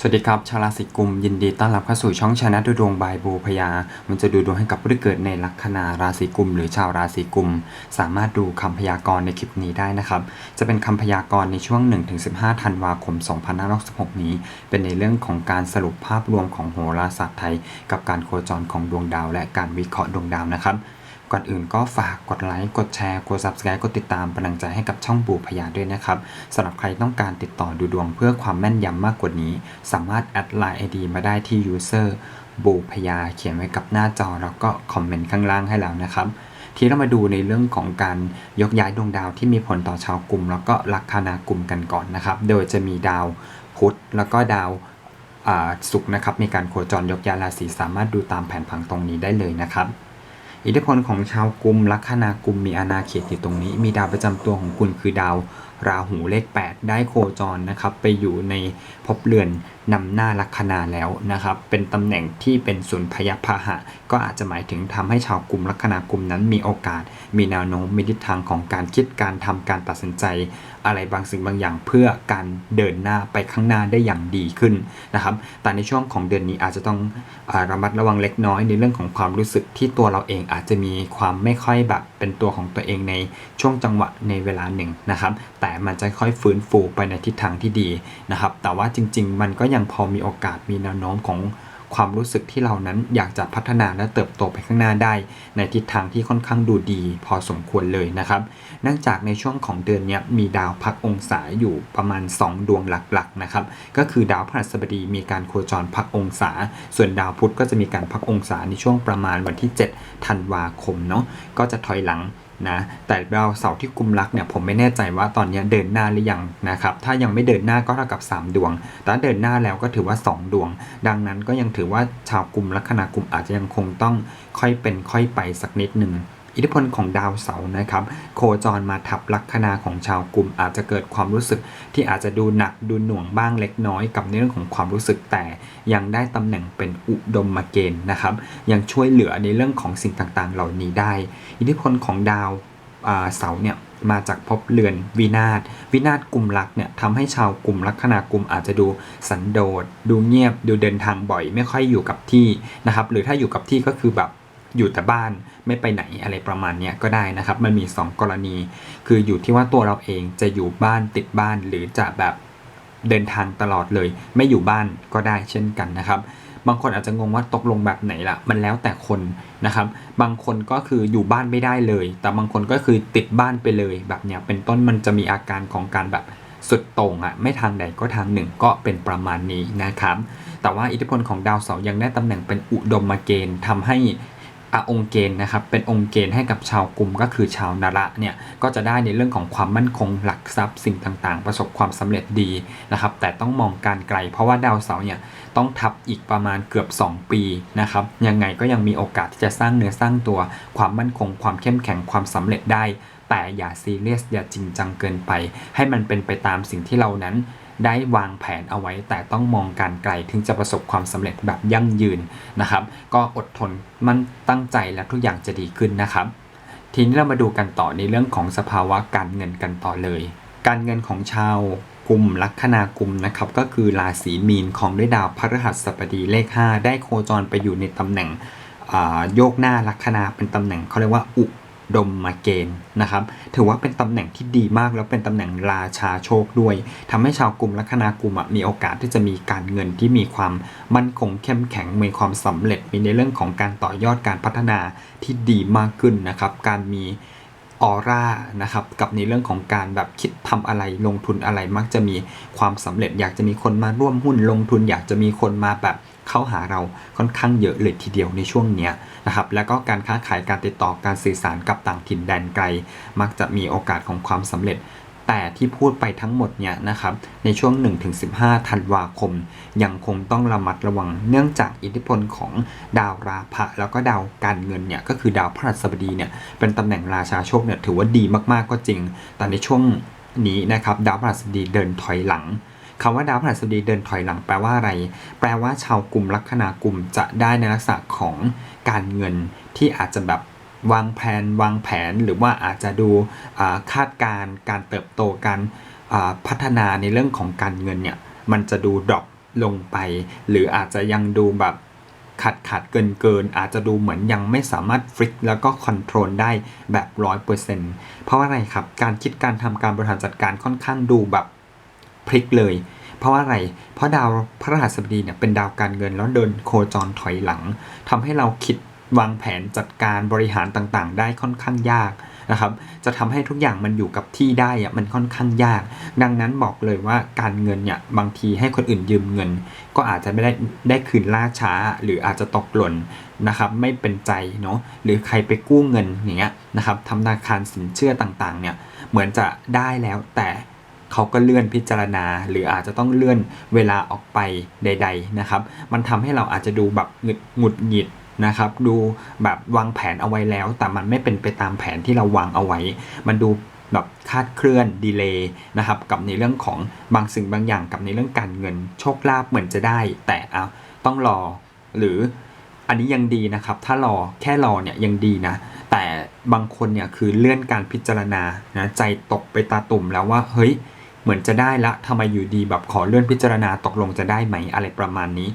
สวัสดีครับ ชาวราศีกุม ยินดีต้อนรับเข้าสู่ช่องชนะดูดวงบายบูพยา มันจะดูดวงให้กับผู้ที่เกิดในลัคนาราศีกุม หรือชาวราศีกุม สามารถดูคำพยากรณ์ในคลิปนี้ได้นะครับ จะเป็นคำพยากรณ์ในช่วง 1-15 ธันวาคม 2566 นี้ เป็นในเรื่องของการสรุปภาพรวมของโหราศาสตร์ไทย กับการโคจรของดวงดาว และการวิเคราะห์ดวงดาวนะครับ ก่อนอื่นก็ฝากกดไลค์ กดแชร์ กด subscribe กดติดตามเป็นกำลังใจให้กับช่องปูพยาด้วยนะครับสำหรับใครต้องการติดต่อดูดวงเพื่อความแม่นยำมากกว่านี้ สามารถแอดไลน์ ID มาได้ที่ user บูพยาเขียนไว้กับหน้าจอแล้วก็คอมเมนต์ข้างล่างให้แล้วนะครับ ทีนี้เรามาดูในเรื่องของการยกย้ายดวงดาวที่มีผลต่อชาวกลุ่ม แล้วก็ลัคนากุมกันก่อนนะครับ โดยจะมีดาวพุธแล้วก็ดาวอ่าศุกร์นะครับมีการโคจรยกย้ายราศีสามารถดูตามแผนผังตรงนี้ได้เลยนะครับ อิทธิพลของชาวกุมลัคนากุมมีอาณาเขตอยู่ตรงนี้ มีดาวประจำตัวของคุณคือดาวราหูเลข 8 ได้โคจรนะครับ ไปอยู่ในภพเรือนนำหน้าลัคนาแล้วนะครับ เป็นตำแหน่งที่เป็นศูนย์พยพาหะ ก็อาจจะหมายถึงทำให้ชาวกลุ่มลัคนากุมนั้นมีโอกาส มีแนวโน้มมีทิศทางของการคิดการทำการตัดสินใจ อะไรบางสิ่งบางอย่างเพื่อการเดินหน้าไปข้างหน้าได้อย่างดีขึ้นนะครับ แต่ในช่วงของเดือนนี้อาจจะต้องอระมัดระวังเล็กน้อยในเรื่องของความรู้สึกที่ตัวเราเองอาจจะมีความไม่ค่อยแบบเป็นตัวของตัวเองในช่วงจังหวะในเวลาหนึ่งนะครับ แต่มันจะค่อยฟื้นฟูไปในทิศทางที่ดีนะครับ แต่ว่าจริง ๆ มันก็ยังพอมีโอกาสมีแนวโน้มของความรู้สึกที่เรานั้นอยากจะพัฒนาและเติบโตไปข้างหน้าได้ ในทิศทางที่ค่อนข้างดูดี พอสมควรเลยนะครับ เนื่องจากในช่วงของเดือนนี้มีดาวพักองศาอยู่ประมาณ 2 ดวงหลักๆนะครับก็คือดาวพฤหัสบดีมีการโคจรพักองศา ส่วนดาวพุธก็จะมีการพักองศาในช่วงประมาณวันที่ 7 ธันวาคมเนาะก็จะถอยหลังนะแต่ดาวเสาร์ที่กุมรักเนี่ยผมไม่แน่ใจว่าตอนนี้เดินหน้าหรือยังนะครับถ้ายังไม่เดินหน้าก็เท่ากับ 3 ดวง แต่ถ้าเดินหน้าแล้วก็ถือว่า 2 ดวง ดังนั้นก็ยังถือว่าชาวกุมลัคนากุมอาจจะยังคงต้องค่อยเป็นค่อยไปสักนิดหนึ่ง อิทธิพลของดาวเสาร์นะครับ โคจรมาทับลัคนาของชาวกลุ่ม อาจจะเกิดความรู้สึกที่อาจจะดูหนักดูหน่วงบ้างเล็กน้อยกับในเรื่องของความรู้สึกแต่ยังได้ตำแหน่งเป็นอุดมมาเกณฑ์นะครับ ยังช่วยเหลือในเรื่องของสิ่งต่างๆ เหล่านี้ได้ อิทธิพลของดาวเสาร์เนี่ยมาจากภพเรือนวินาศวินาศกลุ่มลักเนี่ยทำให้ชาวกลุ่มลัคนากลุ่มอาจจะดูสันโดษดูเงียบ ดูเดินทางบ่อย ไม่ค่อยอยู่กับที่นะครับ หรือถ้าอยู่กับที่ก็คือแบบอยู่แต่บ้าน ไม่ไปไหนอะไรประมาณนี้ก็ได้นะครับ มันมี 2 กรณี คืออยู่ที่ว่าตัวเราเองจะอยู่บ้านติดบ้านหรือจะแบบเดินทางตลอดเลย ไม่อยู่บ้านก็ได้เช่นกันนะครับบางคนอาจจะงงว่าตกลงแบบไหนล่ะ มันแล้วแต่คนนะครับ บางคนก็คืออยู่บ้านไม่ได้เลย แต่บางคนก็คือติดบ้านไปเลยแบบเนี้ย เป็นต้นมันจะมีอาการของการแบบสุดโต่งอะไม่ทางใดก็ทางหนึ่งก็เป็นประมาณนี้นะครับ แต่ว่าอิทธิพลของดาวเสาร์ยังได้ตำแหน่งเป็นอุดมเกณฑ์ทำให้ อะองค์เกณฑ์นะครับเป็นองค์เกณฑ์ให้กับชาวกลุ่มก็คือชาวนาระเนี่ยก็จะได้ในเรื่องของความมั่นคงหลักทรัพย์สิ่งต่างๆ ประสบความสำเร็จดีนะครับแต่ต้องมองการไกล เพราะว่าดาวเสาร์เนี่ยต้องทับอีกประมาณเกือบ 2 ปีนะครับยังไงก็ยังมีโอกาสที่จะสร้างเนื้อสร้างตัวความมั่นคง ความเข้มแข็งความสำเร็จได้ แต่อย่าซีเรียสอย่าจริงจังเกินไป ให้มันเป็นไปตามสิ่งที่เรานั้น ได้วางแผนเอาไว้ แต่ต้องมองการไกลถึงจะประสบความสำเร็จแบบยั่งยืนนะครับ ก็อดทนมันตั้งใจและทุกอย่างจะดีขึ้นนะครับ ทีนี้เรามาดูกันต่อในเรื่องของสภาวะการเงินกันต่อเลย การเงินของชาวกลุ่มลัคนากุมนะครับก็คือราศีมีนของด้วยดาวพฤหัสบดีเลข 5 ได้โคจรไปอยู่ในตำแหน่งโยกหน้าลัคนาเป็นตำแหน่งเขาเรียกว่าอุ ดมมาเกณฑ์นะครับ ถือว่าเป็นตำแหน่งที่ดีมากแล้วเป็นตำแหน่งราชาโชคด้วยทำให้ชาวกลุ่มลัคนากลุ่มมีโอกาสที่จะมีการเงินที่มีความมั่นคงเข้มแข็งมีความสำเร็จ มีในเรื่องของการต่อยอดการพัฒนาที่ดีมากขึ้นนะครับ การมีออร่านะครับกับในเรื่องของการแบบคิดทำอะไรลงทุนอะไรมักจะมีความสำเร็จ อยากจะมีคนมาร่วมหุ้นลงทุน อยากจะมีคนมาแบบ เข้าหาเราค่อนข้างเยอะเลยทีเดียวในช่วงเนี้ยนะครับแล้วก็การค้าขายการติดต่อการสื่อสารกับต่างถิ่นแดนไกล มักจะมีโอกาสของความสำเร็จแต่ที่พูดไปทั้งหมดเนี่ยนะครับในช่วง 1-15 ธันวาคม ยังคงต้องระมัดระวังเนื่องจากอิทธิพลของดาวราพะแล้วก็ดาวการเงินเนี่ยก็คือดาวพฤหัสบดีเนี่ยเป็นตำแหน่งราชาโชคเนี่ยถือว่าดีมากๆก็จริง แต่ในช่วงนี้นะครับดาวพฤหัสบดีเดินถอยหลัง คำว่าดาวพฤหัสบดีเดินถอยหลังแปลว่าอะไร แปลว่าชาวกลุ่มลัคนากลุ่มจะได้ในลักษณะของการเงินที่อาจจะแบบวางแผนวางแผนหรือว่าอาจจะดูคาดการณ์การเติบโตการพัฒนาในเรื่องของการเงินเนี่ยมันจะดูดรอปลงไป หรืออาจจะยังดูแบบขัดขัดเกินเกินอาจจะดูเหมือนยังไม่สามารถฟลิกแล้วก็คอนโทรลได้แบบร้อยเปอร์เซ็นต์เพราะว่าอะไรครับ การคิดการทำการบริหารจัดการค่อนข้างดูแบบ พลิกเลย เพราะว่าอะไร เพราะดาวพระรหัสบดีเนี่ยเป็นดาวการเงินแล้วเดินโคจรถอยหลังทำให้เราคิดวางแผนจัดการบริหารต่างๆ ได้ค่อนข้างยากนะครับ จะทำให้ทุกอย่างมันอยู่กับที่ได้อะมันค่อนข้างยาก ดังนั้นบอกเลยว่าการเงินเนี่ยบางทีให้คนอื่นยืมเงิน ก็อาจจะไม่ได้ได้คืนล่าช้า หรืออาจจะตกหล่นนะครับไม่เป็นใจเนาะหรือใครไปกู้เงินอย่างเงี้ยนะครับธนาคารสินเชื่อต่างๆเนี่ยเหมือนจะได้แล้วแต่ เขาก็เลื่อนพิจารณา หรืออาจจะต้องเลื่อนเวลาออกไปใด ๆนะครับ มันทำให้เราอาจจะดูแบบหงุดหงุดหงิดนะครับดูแบบวางแผนเอาไว้แล้ว แต่มันไม่เป็นไปตามแผนที่เราวางเอาไว้ มันดูแบบคาดเคลื่อนดีเลย์นะครับกับในเรื่องของบางสิ่งบางอย่างกับในเรื่องการเงินโชคลาภเหมือนจะได้ แต่เอาต้องรอหรืออันนี้ยังดีนะครับ ถ้ารอแค่รอเนี่ยยังดีนะ แต่บางคนเนี่ยคือเลื่อนการพิจารณานะใจตกไปตาตุ่มแล้วว่าเฮ้ย เหมือนจะได้ละทำไมอยู่ดีแบบขอเลื่อนพิจารณาตกลงจะได้ไหมอะไรประมาณนี้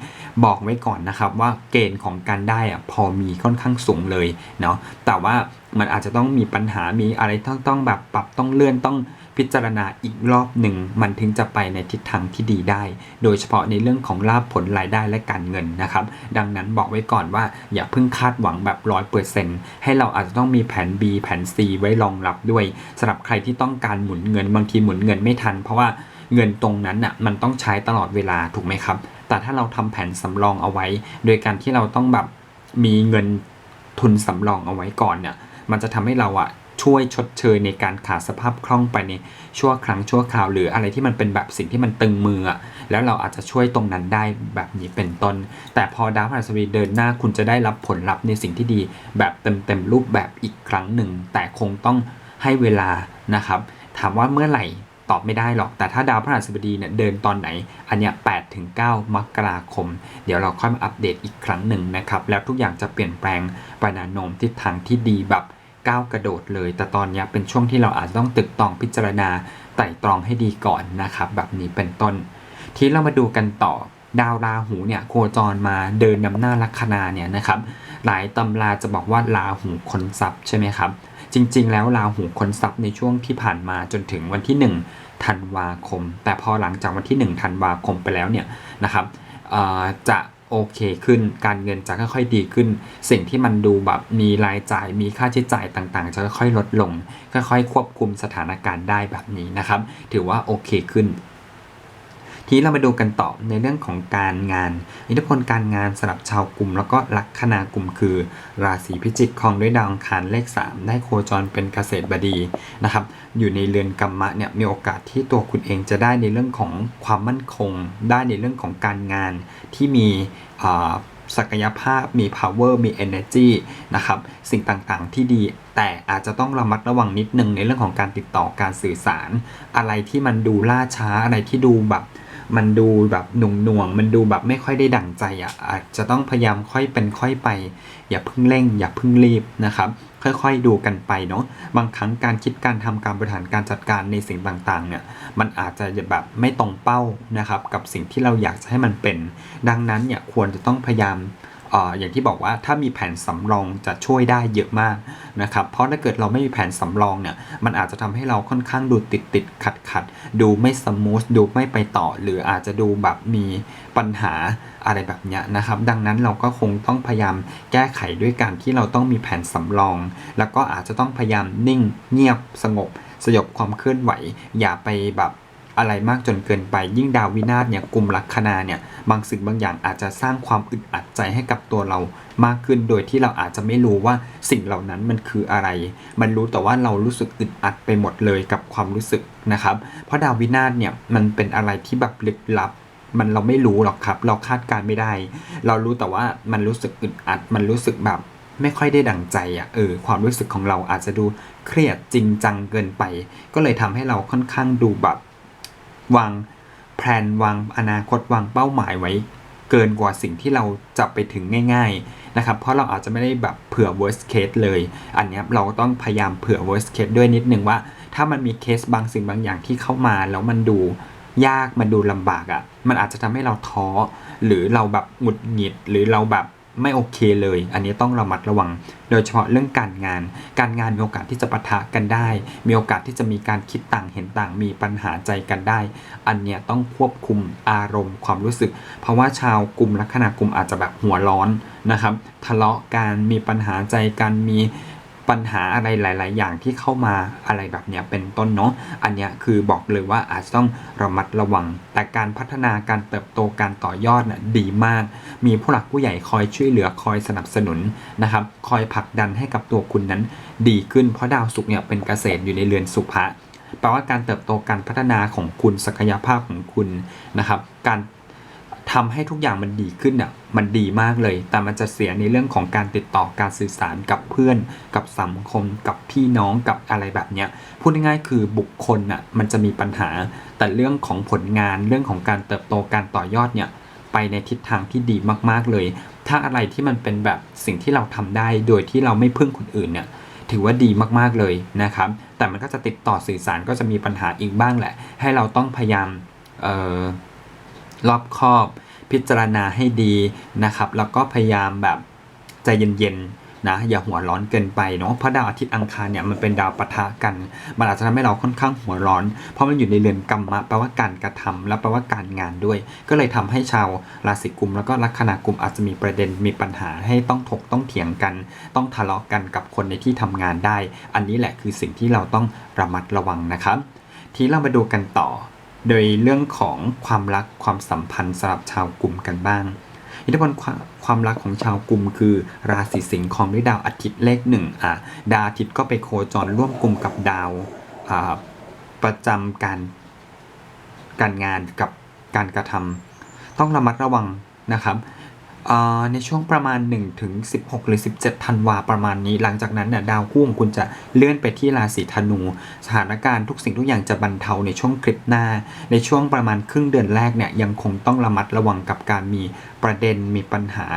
บอกไว้ก่อนนะครับว่าเกณฑ์ของการได้อะพอมีค่อนข้างสูงเลยเนาะแต่ว่ามันอาจจะต้องมีปัญหามีอะไรต้องต้องแบบปรับต้องเลื่อนต้อง พิจารณาอีกรอบหนึ่งมันถึงจะไปในทิศทางที่ดีได้ โดยเฉพาะในเรื่องของลาภผลรายได้และการเงินนะครับ ดังนั้นบอกไว้ก่อนว่าอย่าเพิ่งคาดหวังแบบร้อยเปอร์เซ็นต์ให้เราอาจจะต้องมีแผน B แผน C ไว้รองรับด้วยสำหรับใครที่ต้องการหมุนเงินบางทีหมุนเงินไม่ทัน เพราะว่าเงินตรงนั้นน่ะมันต้องใช้ตลอดเวลาถูกไหมครับ แต่ถ้าเราทำแผนสำรองเอาไว้ โดยการที่เราต้องแบบมีเงินทุนสำรองเอาไว้ก่อนเนี่ย มันจะทำให้เราอะ ช่วยชดเชยในการขาดสภาพคล่องไปในชั่วครั้งชั่วคราว หรืออะไรที่มันเป็นแบบสิ่งที่มันตึงมือ แล้วเราอาจจะช่วยตรงนั้นได้แบบนี้เป็นต้น แต่พอดาวพฤหัสบดีเดินหน้าคุณจะได้รับผลลัพธ์ในสิ่งที่ดี แบบเต็มๆรูปแบบอีกครั้งหนึ่ง แต่คงต้องให้เวลานะครับ ถามว่าเมื่อไหร่ตอบไม่ได้หรอก แต่ถ้าดาวพฤหัสบดีเนี่ยเดินตอนไหน อันเนี้ย8ถึง9มกราคม เดี๋ยวเราค่อยมาอัปเดตอีกครั้งหนึ่งนะครับ แล้วทุกอย่างจะเปลี่ยนแปลงไปแนโนมทิศทางที่ดีแบบ ก้าวกระโดดเลย แต่ตอนนี้เป็นช่วงที่เราอาจจะต้องตึกตองพิจารณาไต่ตรองให้ดีก่อนนะครับ แบบนี้เป็นต้น ทีเรามาดูกันต่อดาวราหูเนี่ยโคจรมาเดินนำหน้าลัคนาเนี่ยนะครับ หลายตำราจะบอกว่าราหูคนทรัพย์ใช่ไหมครับ จริง ๆ แล้วราหูคนทรัพย์ในช่วงที่ผ่านมาจนถึงวันที่ 1 ธันวาคม แต่พอหลังจากวันที่ 1 ธันวาคมไปแล้วเนี่ยนะครับจะ โอเคขึ้น การเงินจะค่อยๆดีขึ้น สิ่งที่มันดูแบบมีรายจ่ายมีค่าใช้จ่ายต่างๆ จะค่อยๆลดลง ค่อยๆควบคุมสถานการณ์ได้แบบนี้นะครับ ถือว่าโอเคขึ้น ทีนี้เรามาดูกันต่อในเรื่องของการงาน อิทธิพลการงานสำหรับชาวกลุ่ม แล้วก็ลัคนากลุ่มคือ ราศีพิจิกครองด้วยดาวอังคารเลข 3 ได้โคจรเป็นเกษตรบดีนะครับอยู่ในเรือนกรรมะเนี่ยมีโอกาสที่ตัวคุณเองจะได้ในเรื่องของความมั่นคง ได้ในเรื่องของการงานที่มีศักยภาพมี power มี energy นะครับ สิ่งต่างๆที่ดี แต่อาจจะต้องระมัดระวังนิดนึงในเรื่องของการติดต่อการสื่อสาร อะไรที่มันดูล่าช้าอะไรที่ดูแบบ มันดูแบบหน่วงหน่วงๆมันดูแบบไม่ค่อยได้ดั่งใจอะอาจจะต้องพยายามค่อยเป็นค่อยไป อย่าเพิ่งเร่ง อย่าเพิ่งรีบนะครับ ค่อยๆดูกันไปเนาะบางครั้งการคิดการทำการบริหารการจัดการในสิ่งต่างๆเนี่ยมันอาจจะแบบไม่ตรงเป้านะครับ กับสิ่งที่เราอยากจะให้มันเป็น ดังนั้นเนี่ยควรจะต้องพยายาม อย่างที่บอกว่าถ้ามีแผนสำรองจะช่วยได้เยอะมากนะครับเพราะถ้าเกิดเราไม่มีแผนสำรองเนี่ยมันอาจจะทำให้เราค่อนข้างดูติดติดขัดขัดดูไม่สมูทดูไม่ไปต่อ หรืออาจจะดูแบบมีปัญหาอะไรแบบนี้นะครับ ดังนั้นเราก็คงต้องพยายามแก้ไขด้วยการที่เราต้องมีแผนสำรอง แล้วก็อาจจะต้องพยายามนิ่งเงียบสงบ สยบความเคลื่อนไหว อย่าไปแบบ อะไรมากจนเกินไป ยิ่งดาววินาศเนี่ยกลุ่มลัคนาเนี่ยบางสิ่งบางอย่างอาจจะสร้างความอึดอัดใจให้กับตัวเรามากขึ้น โดยที่เราอาจจะไม่รู้ว่าสิ่งเหล่านั้นมันคืออะไร มันรู้แต่ว่าเรารู้สึกอึดอัดไปหมดเลยกับความรู้สึกนะครับ เพราะดาววินาศเนี่ยมันเป็นอะไรที่แบบลึกลับมันเราไม่รู้หรอกครับ เราคาดการณ์ไม่ได้ เรารู้แต่ว่ามันรู้สึกอึดอัด มันรู้สึกแบบไม่ค่อยได้ดั่งใจอะเออความรู้สึกของเราอาจจะดูเครียดจริงจังเกินไป ก็เลยทำให้เราค่อนข้างดูแบบ วางแผนวางอนาคตวางเป้าหมายไว้ เกินกว่าสิ่งที่เราจะไปถึงง่าย ๆนะครับ เพราะเราอาจจะไม่ได้แบบเผื่อ worst case เลย อันนี้เราก็ต้องพยายามเผื่อ worst case ด้วยนิดนึงว่า ถ้ามันมีเคสบางสิ่งบางอย่างที่เข้ามาแล้วมันดูยากมันดูลำบากอะ่ะ มันอาจจะทำให้เราท้อหรือเราแบบหงุดหงิดหรือเราแบบ ไม่โอเคเลย อันนี้ต้องระมัดระวัง โดยเฉพาะเรื่องการงาน การงานมีโอกาสที่จะปะทะกันได้ มีโอกาสที่จะมีการคิดต่างเห็นต่าง มีปัญหาใจกันได้ อันเนี้ยต้องควบคุมอารมณ์ความรู้สึก เพราะว่าชาวกลุ่มลัคนากลุ่มอาจจะแบบหัวร้อนนะครับ ทะเลาะกัน มีปัญหาใจกัน มี ปัญหาอะไรหลาย ๆ อย่างที่เข้ามาอะไรแบบเนี้ยเป็นต้นเนาะอันเนี้ยคือบอกเลยว่าอาจต้องระมัดระวัง แต่การพัฒนาการเติบโตการต่อยอดน่ะดีมาก มีผู้หลักผู้ใหญ่คอยช่วยเหลือคอยสนับสนุนนะครับคอยผลักดันให้กับตัวคุณนั้น ดีขึ้นเพราะดาวศุกร์เนี่ยเป็นเกษตรอยู่ในเรือนสุภะแปลว่าการเติบโตการพัฒนาของคุณศักยภาพของคุณนะครับ การ ทำให้ทุกอย่างมันดีขึ้นเนี่ยมันดีมากเลย แต่มันจะเสียในเรื่องของการติดต่อการสื่อสารกับเพื่อน กับสังคม กับพี่น้องกับอะไรแบบเนี้ยพูดง่ายๆคือบุคคลน่ะมันจะมีปัญหา แต่เรื่องของผลงานเรื่องของการเติบโตการต่อยอดเนี่ยไปในทิศทางที่ดีมากๆเลย ถ้าอะไรที่มันเป็นแบบสิ่งที่เราทำได้โดยที่เราไม่พึ่งคนอื่นเนี่ยถือว่าดีมากๆเลยนะครับ แต่มันก็จะติดต่อสื่อสารก็จะมีปัญหาอีกบ้างแหละ ให้เราต้องพยายามเออ รอบคอบ พิจารณาให้ดีนะครับ แล้วก็พยายามแบบใจเย็นๆนะอย่าหัวร้อนเกินไปเนาะเพราะดาวอาทิตย์อังคารเนี่ยมันเป็นดาวปะทะกัน มันอาจจะทำให้เราค่อนข้างหัวร้อน เพราะมันอยู่ในเรือนกรรมะแปลว่าการกระทำและแปลว่าการงานด้วย ก็เลยทำให้ชาวราศีกุม แล้วก็ลัคนากุมอาจจะมีประเด็นมีปัญหาให้ต้องถกต้องเถียงกัน ต้องทะเลาะกันกับคนในที่ทำงานได้ อันนี้แหละคือสิ่งที่เราต้องระมัดระวังนะครับ ทีเรามาดูกันต่อ โดยเรื่องของความรักความสัมพันธ์สำหรับชาวกลุ่มกันบ้าง อิทธิพลความความรักของชาวกลุ่มคือ ราศีสิงห์ของด้วยดาวอาทิตย์เลขหนึ่งอะดาวอาทิตย์ก็ไปโคจรร่วมกลุ่มกับดาวอ่าประจำการการงานกับการกระทำต้องระมัดระวังนะครับ ในช่วงประมาณ 1 ถึง 16 หรือ 17 ธันวาประมาณนี้ หลังจากนั้นเนี่ยดาวคู่ของคุณจะเลื่อนไปที่ราศีธนู สถานการณ์ทุกสิ่งทุกอย่างจะบรรเทาในช่วงคลิปหน้า ในช่วงประมาณครึ่งเดือนแรกเนี่ยยังคงต้องระมัดระวังกับการมีประเด็นมีปัญหา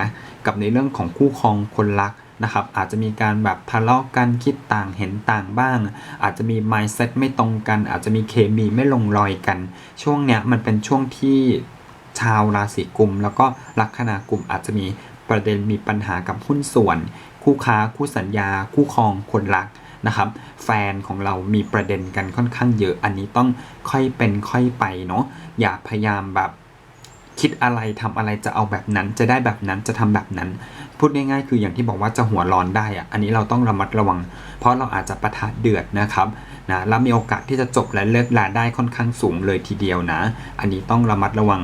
กับในเรื่องของคู่ครองคนรักนะครับอาจจะมีการแบบทะเลาะกันคิดต่างเห็นต่างบ้าง อาจจะมี mindset ไม่ตรงกัน อาจจะมีเคมีไม่ลงรอยกัน ช่วงเนี้ยมันเป็นช่วงที่ ชาวราศีกุม แล้วก็ลัคนากุมอาจจะมีประเด็นมีปัญหากับหุ้นส่วน คู่ค้าคู่สัญญา คู่ครองคนรักนะครับแฟนของเรามีประเด็นกันค่อนข้างเยอะอันนี้ต้องค่อยเป็นค่อยไปเนาะอย่าพยายามแบบคิดอะไรทำอะไรจะเอาแบบนั้น จะได้แบบนั้นจะทำแบบนั้น พูดง่ายๆ คืออย่างที่บอกว่าจะหัวร้อนได้อะอันนี้เราต้องระมัดระวัง เพราะเราอาจจะประทะเดือดนะครับนะแล้วมีโอกาสที่จะจบและเลิกลาได้ค่อนข้างสูงเลยทีเดียวนะ อันนี้ต้องระมัดระวัง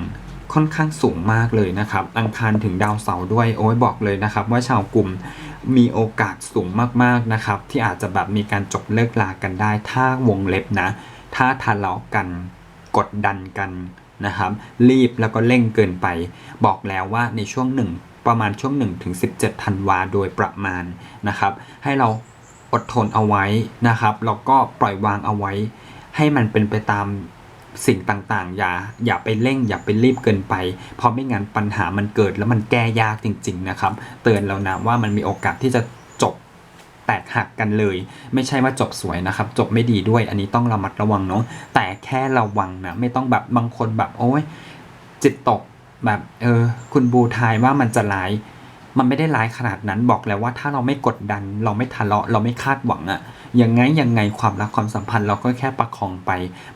ค่อนข้างสูงมากเลยนะครับอังคารถึงดาวเสาร์ด้วยโอ้ยบอกเลยนะครับ ว่าชาวกลุ่มมีโอกาสสูงมากๆนะครับ ที่อาจจะแบบมีการจบเลิกลากันได้ ถ้าวงเล็บนะ ถ้าทะเลาะกันกดดันกันนะครับ รีบแล้วก็เร่งเกินไป บอกแล้วว่าในช่วงหนึ่งประมาณช่วง1ถึง17ธันวาโดยประมาณนะครับ ให้เราอดทนเอาไว้นะครับแล้วก็ปล่อยวางเอาไว้ ให้มันเป็นไปตาม สิ่งต่างๆ อย่าอย่าไปเร่ง อย่าไปรีบเกินไป เพราะไม่งั้นปัญหามันเกิดแล้วมันแก้ยากจริง ๆ นะครับ เตือนแล้วนะว่ามันมีโอกาสที่จะจบแตกหักกันเลย ไม่ใช่ว่าจบสวยนะครับ จบไม่ดีด้วย อันนี้ต้องระมัดระวังเนาะแต่แค่ระวังนะไม่ต้องแบบบางคนแบบโอ้ยจิตตกแบบเออคุณบูทายว่ามันจะร้าย มันไม่ได้ร้ายขนาดนั้นบอกแล้วว่าถ้าเราไม่กดดัน เราไม่ทะเลาะเราไม่คาดหวังอะยังไงยังไงความรักความสัมพันธ์เราก็แค่ประคองไป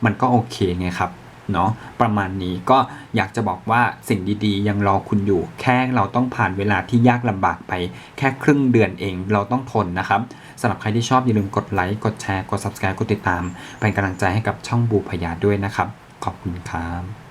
มันก็โอเคไงครับเนาะประมาณนี้ก็อยากจะบอกว่าสิ่งดีๆ ยังรอคุณอยู่ แค่เราต้องผ่านเวลาที่ยากลำบากไป แค่ครึ่งเดือนเองเราต้องทนนะครับสำหรับใครที่ชอบอย่าลืมกดไลค์กดแชร์กด subscribe กดติดตาม เป็นกำลังใจให้กับช่องบูพยาด้วยนะครับ ขอบคุณครับ